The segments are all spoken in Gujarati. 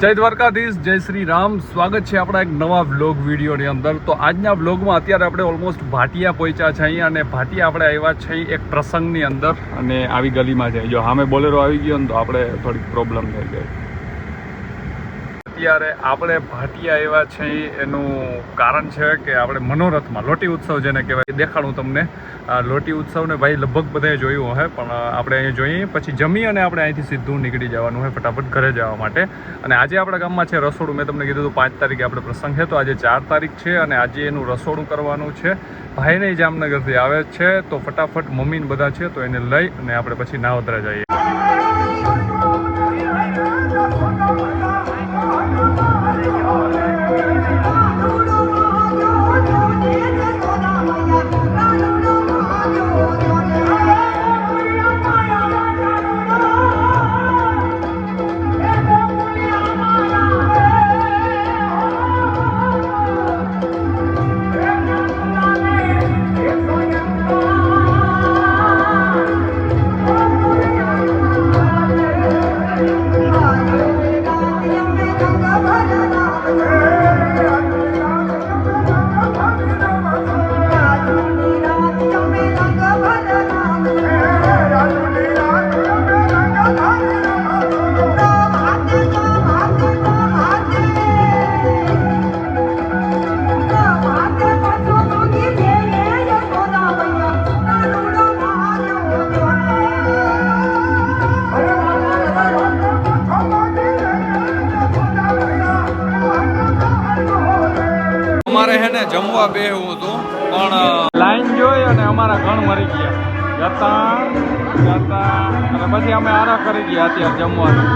જય દ્વારકાધીશ, જય શ્રી રામ સ્વાગત છે આપણા એક નવા વ્લોગ વિડીયોની અંદર. તો આજના વ્લોગમાં અત્યારે આપણે ઓલમોસ્ટ ભાટિયા પહોંચ્યા છે અને ભાટિયા આપણે આવ્યા છે એક પ્રસંગની અંદર અને આવી ગલીમાં છે. જો સામે બોલેરો આવી ગયો ને તો આપણે થોડીક પ્રોબ્લેમ થઈ ગઈ. અત્યારે આપણે ભાટિયા એવા છે એનું કારણ છે કે આપણે મનોરથમાં, લોટી ઉત્સવ જેને કહેવાય દેખાડું તમને. લોટી ઉત્સવને ભાઈ લગભગ બધાએ જોયું હોય પણ આપણે અહીં જોઈએ, પછી જમી અને આપણે અહીંથી સીધું નીકળી જવાનું હોય ફટાફટ ઘરે જવા માટે. અને આજે આપણા ગામમાં છે રસોડું, મેં તમને કીધું હતું પાંચ તારીખે આપણે પ્રસંગ છે તો આજે ચાર તારીખ છે અને આજે એનું રસોડું કરવાનું છે. ભાઈને જામનગરથી આવે છે, તો ફટાફટ મમ્મીને બધા છે, તો એને લઈ અને આપણે પછી નાવદરા જઈએ. 我的大哥 ને જમવા બેહવું હતું, પણ લાઈન જોઈ અને અમારા ઘણ મરી ગયા. જતા જતા, અને પછી અમે આરા કરી ગયા અત્યારે જમવાનું.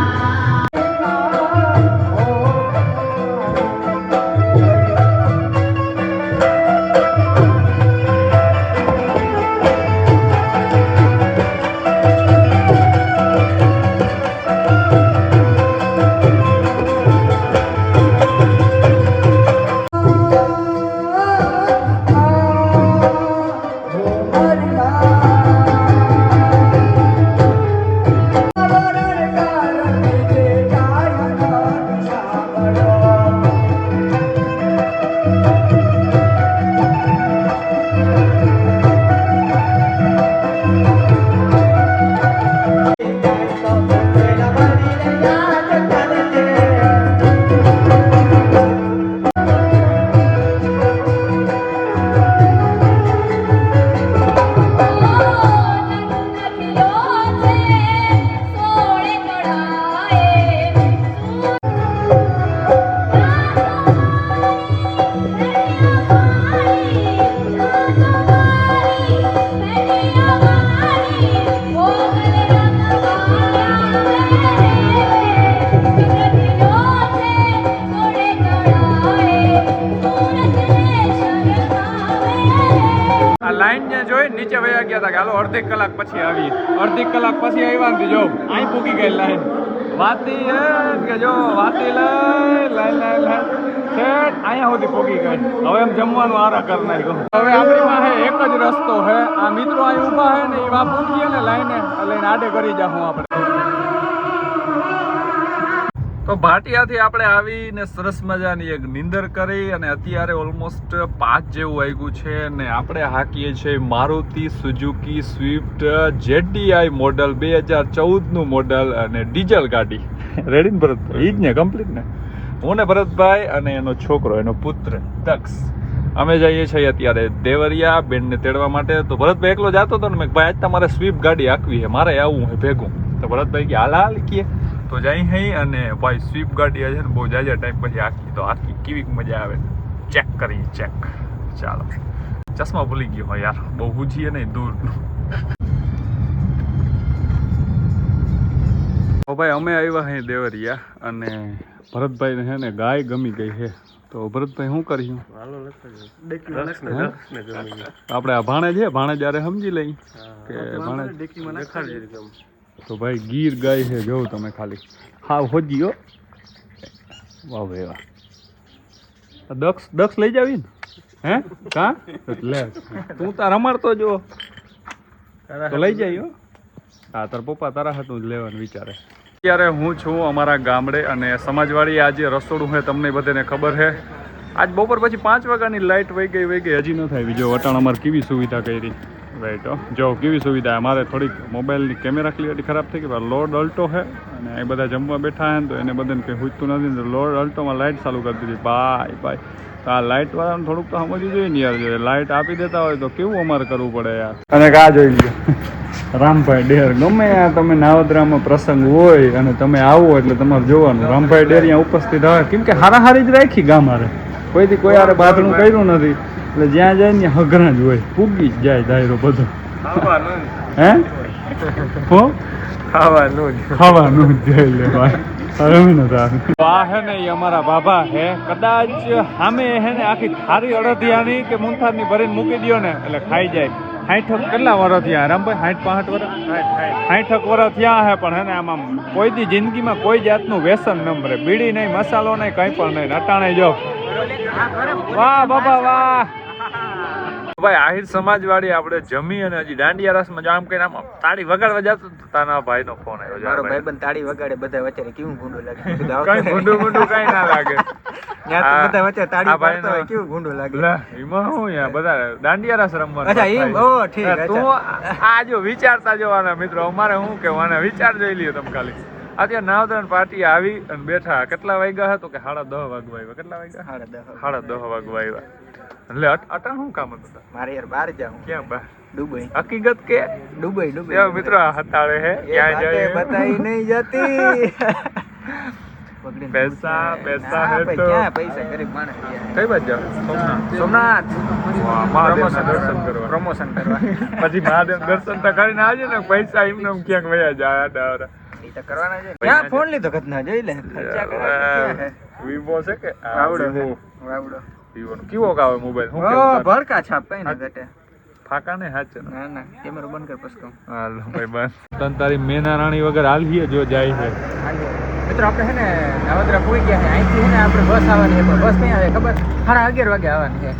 ગયા હતા કે હાલો અડધી કલાક પછી આવીએ. અડધી કલાક પછી આવ્યા ને જો અહીં પૂકી ગઈ લાઈન. વાતી હે કે જો, વાતી લઈ લાઈન લાઈન લાઈન છેટ અહીંયા સુધી પૂકી ગઈ. હવે એમ જમવાનું આરા કરી ગયો હવે આપણી પાસે એક જ રસ્તો છે આ મિત્રો અહીં ઊભા છે ને એવા પૂકીએ ને લાઈને લઈને આડે કરી જાઉં આપણે. તો ભાટિયાથી આપણે આવીને સરસ મજાની એક નિંદર કરી અને અત્યારે ઓલમોસ્ટ પાંચ જેવું વાગ્યું છે ને આપણે હાકીએ છીએ Maruti Suzuki Swift ZDI model બે હજાર ચૌદનું મોડલ અને ડીઝલ ગાડી. રેડી ને ભરતભાઈ એ જ ને કમ્પ્લીટ ને? હું ને ભરતભાઈ અને એનો છોકરો, એનો પુત્ર, દક્ષ. અમે જઈએ છીએ અત્યારે દેવરિયા, બેનને તેડવા માટે. તો ભરતભાઈ એકલો જતો હતો ને, મેં ભાઈ, આજ તમારે સ્વિફ્ટ ગાડી આખવી છે, મારે આવવું છે ભેગું. તો ભરતભાઈ કે, હાલ હાલ, કીએ. તો જઈ હઈ અને ભાઈ સ્વીપ ગાડી છે ને બહુ જાજા ટાઈમ પછી આખી તો આખી કેવી મજા આવે. ચેક કરી ચેક ચાલો. ચશ્મા ભૂલી ગયો હોય યાર. બહુ ઉજીએ નહીં દૂર. તો ભાઈ અમે આવ્યા હે દેવરિયા અને ભરતભાઈને છે ને ગાય ગમી ગઈ છે તો ભરતભાઈ શું કર્યું આપણે આ ભાણે છે? ભાણે જયારે સમજી લઈ કે ભાણે તો ભાઈ ગીર ગાય છે જોઉં તમે ખાલી. હા, હોજી, હો. વાહ, ભાઈ, વાહ. દક્ષ દક્ષ લઈ જાવી ને? હે? કા? લે તું તાર રમાડતો જો તો લઈ જાય, હો. તાર પપ્પા તારા હાથું જ લેવાનું વિચારે. અત્યારે હું છું અમારા ગામડે અને સમાજવાડી આજે રસોડું છે તમને બધાને ખબર છે આજ બપોર પછી પાંચ વાગ્યાની લાઇટ વહી ગઈ વહી ગઈ. હજી ન થાય બીજો વટાણ અમારે કેવી સુવિધા કરી. રાઈટ જો, કેવી સુવિધા? અમારે થોડીક મોબાઈલની કેમેરા ક્લિયરિટી ખરાબ થઈ ગઈ લોડ અલ્ટો છે અને એ બધા જમવા બેઠા ને તો એને બધાને કંઈ હુજતું નથી તો લોડ અલ્ટોમાં લાઇટ ચાલુ કરી દીધી. બાય બાય તો આ લાઇટવાળાને થોડુંક તો સમજવું જોઈએ ને યાર, જો લાઇટ આપી દેતા હોય તો કેવું અમારે કરવું પડે યાર? અને કા જોઈ લ્યો. રામભાઈ ડેર, ગમે આ તમે નાવદરામાં પ્રસંગ હોય અને તમે આવો એટલે તમારે જોવાનું. રામભાઈ ડેર અહીંયા ઉપસ્થિત આવે. કેમ કે હારા હારી જ રાખી ગામ હારે. કોઈથી કોઈ હારે બાથરૂમ કર્યું નથી. એટલે જ્યાં જાય ને હગરા જ હોય. પૂગી જ જાય દાયરો બધો. હે? હો? ખાવાનું. ખાવાનું જ જાય લે ભાઈ. અમારા બાબા હે. કદાચ સામે હે ને આખી થારી અડધિયાની કે મુંથારની ભરીને મૂકી દ્યો ને એટલે ખાઈ જાય. સાઠ કેટલા વર્ષ થયા? રામભાઈ સાઠ પાંઠ વર્ષ સાઠક વર્ષ થયા હે પણ હેને આમાં કોઈ દી જિંદગીમાં કોઈ જાતનું વ્યસન ન મરે બીડી નહીં મસાલો નહીં કંઈ પણ નહીં. અટાણે જો. વાહ બાબા વાહ. ભાઈ આહિર સમાજવાળી આપણે જમી અને હજી દાંડિયા રસમાં જામ કઈ આમ તાળી વગાડવા જતો તાના ભાઈનો ફોન આવ્યો. મારો ભાઈ પણ તાળી વગાડે બધા વચ્ચે કેવું ગુંડું લાગે? કઈ ગુંડું ભૂંડું કઈ ના લાગે. ત્યાં તો આ- બધા વચ્ચે તાળી ભાઈનો- હોય કેવું ગુંડું લાગે? એમાં શું યાર બધા દાંડિયા રસ રમવા અચ્છા, એમ? ઓ, ઠીક, તું આ જો વિચારતા જવાના મિત્રો અમારે શું કેવાના વિચાર જોઈ લ્યો તમે ખાલી. અત્યારે નાવદન પાર્ટી આવી અને બેઠા. કેટલા વાગ્યા હતો કે સાડા દસ વાગવા આવ્યા? કેટલા વાગ્યા? સાડા દહ. સાડા દસ વાગવા આવ્યા. એટલે અટ- અટા શું કામ હતું તારે? મારે યાર બહાર જાઉં ક્યાં બા દુબઈ. હકીકત કે? Dubai Dubai. એવા મિત્રો આ હતાળે હે એ ક્યાં બાતે જાય બતાઈ નહીં જતી. પકડીને પૈસા, પૂછાય. પૈસા ના, હે ભાઈ, તો- ક્યાં પૈસા? ગરીબ માણસ ક્યાં? કઈ બાજુ જાવ સોમનાથ. સોમનાથ. વાહ, મહાદેવના દર્શન કરવા. પ્રમોશન કરવા. પછી મહાદેવ દર્શન તો કરીને આવજે ને પૈસા એમને એમ ક્યાંક વયા જાય આડા અવડા. ઈ તો કરવાના છે. ક્યાં ફોન લીધો? ઘટના જોઈ લે. ખર્ચા કરે તો ક્યાં હે? વિવો છે કે આ વાવડો. વિવો. વાવડો. વિવોનો. કેવો કાવે મોબાઈલ હું કેવું? ભરકા છાપ કઈ ના ઘટે ફાકા ને હાચે ના? ના કેમેરો બંધ કર પછી કહું. હાલો ભાઈ બસ તન તારી મેના રાણી વગર હાલીએ જો જાય છે. મિત્રો આપણે છે ને નવદરા પૂરી ગયા છે. અહીંથી છે ને આપણે બસ આવવાની છે બસ નહીં આવે ખબર? સાડા અગિયાર વાગે આવવાની છે.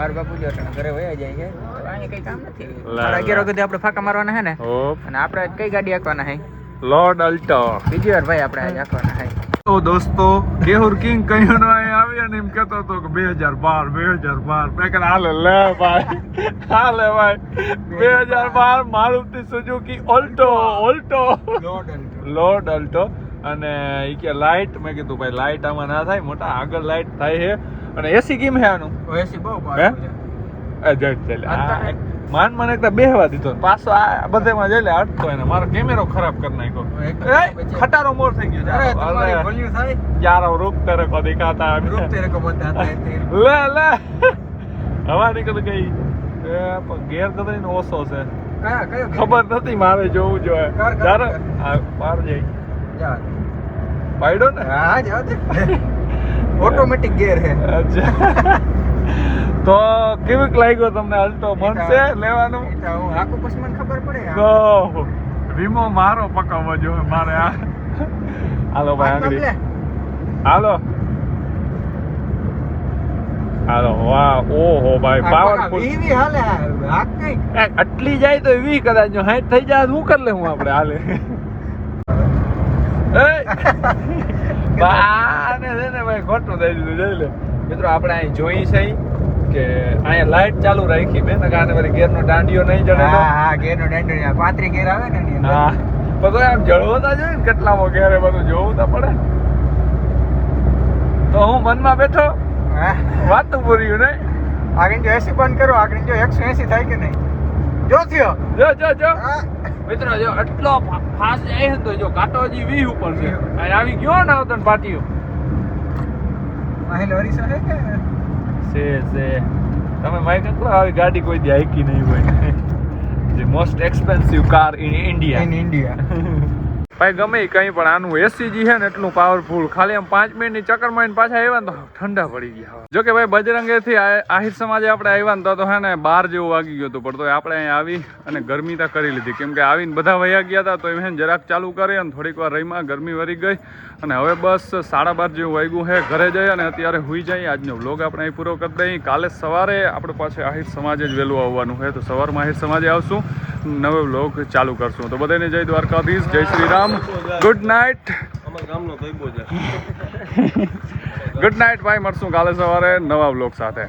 મારા બાપુ જો ઘરે વયા જાય છે. અહીંયા કઈ કામ નથી. સાડા અગિયાર. વાગે આપણે ફાંકા મારવાના છે ને? અને આપણે કઈ ગાડી હાંકવાના છે? Lord Alto. બીજી વાર ભાઈ આપણે આજે હાંકવાના છે. તો દોસ્તો કેહુર કિંગ કહ્યું નો અહીં આવ્યો એમ કહેતો હતો કે બે હજાર બાર બે હજાર બાર. મેં કહે હાલે લે ભાઈ હાલે ભાઈ. બે હજાર બાર Maruti Suzuki Alto Alto. Load Alto. અને ઈ કે લાઇટ મેં કીધું ભાઈ લાઇટ આમાં ના થાય મોટા આગળ લાઇટ થાય છે અને એસી કેમ છે આનું? એસી બહુ હે? એ જડ ચાલે માન મને એકદમ બેહવા દીધો પાછો આ બધેમાં જઈ લે અટતો એને. મારો કેમેરો ખરાબ કરી નાખ્યો. ખટારો મોર થઈ ગયો. યારો રૂપ તેરે કો દેખાતા. રૂપ તેરે કો બતાતા લે લે. હવા નીકળ ગઈ. ગેર કદરીનો ઓછો છે. ખબર નથી મારે જોવું જોઈએ. આ પાર જઈ. પાડ્યો ને? હા જાવ દે ઓટોમેટિક ગેર હે. અચ્છા. તો કેવીક લાગ્યો તમને અલ્ટો મનશે લેવાનું? આખું પછી મને ખબર પડે તો વીમો મારો પકાવવો જોઈએ મારે આ. હાલો ભાઈ આંગળી. હાલો. હાલો વાહ ઓહો ભાઈ પાવરફુલ ઈવી હાલે? આ કઈ આટલી જાય તો વી કદાચ જો હેટ થઈ જાય હું કરી લે હું આપણે હાલે. એ! બાને ને ભાઈ ખોટું થઈ દીધું જોઈ લે. મિત્રો આપણે અહીં જોઈ છે. કે અહીંયા લાઈટ ચાલુ રાખી મેં ને કાને વળી ગેરનો દાંડિયો નહીં જડે હા હા ગેર નો ડેન્ડો ને પાંત્રી ગેર આવે ને એની હા. બધો આમ જળવો તો જોઈએ ને કેટલા ગેરે બધું જોવું તો પડે. તો હું મનમાં બેઠો? વાત વાતું પૂર્યું નહીં? આગળ જો એસી બંધ કરો આગળ જો એકસો એસી થાય કે નહીં? જો થયો. જો જો જો. મિત્રો જો એટલો ફાસ્ટ જાય છે તો જો કાટોજી વી ઉપર છે. આવી ગયો ને આવતો પાટીઓ? અહીં લોરી સો હે કે? છે છે. તમે માઇક કેટલો આવી ગાડી કોઈ દી હાઈકી નહીં હોય. જે most expensive car in India in India ભાઈ, ગમે કંઈ, પણ આનું એસીજી છે ને એટલું પાવરફુલ ખાલી આમ પાંચ મિનિટની ચક્કર મારીને પાછા આવ્યા ને તો ઠંડા પડી ગયા જો કે ભાઈ, બજરંગેથી આહિર સમાજે આપણે આવ્યા ને તો હે ને બાર જેવું વાગી ગયું હતું. પણ તો આપણે અહીંયા આવી અને ગરમી તો કરી લીધી. કેમ કે આવીને બધા વયા ગયા હતા તો એમ જરાક ચાલુ કરી અને થોડીક વાર રહીમાં, ગરમી વરી ગઈ. અને હવે બસ સાડા બાર જેવું વાગ્યું છે, ઘરે જઈએ અને અત્યારે હુઈ જઈએ આજનો વ્લોગ આપણે અહીં પૂરો કરી દઈએ કાલે સવારે આપણે પાસે આહિર સમાજે જ વહેલું આવવાનું છે. તો સવારમાં આહિર સમાજે આવશું. નવો બ્લોગ ચાલુ કરશું. તો બધાને જય દ્વારકાધીશ જય Shri Ram good night good night ભાઈ. મળશું કાલે સવારે નવા બ્લોગ સાથે.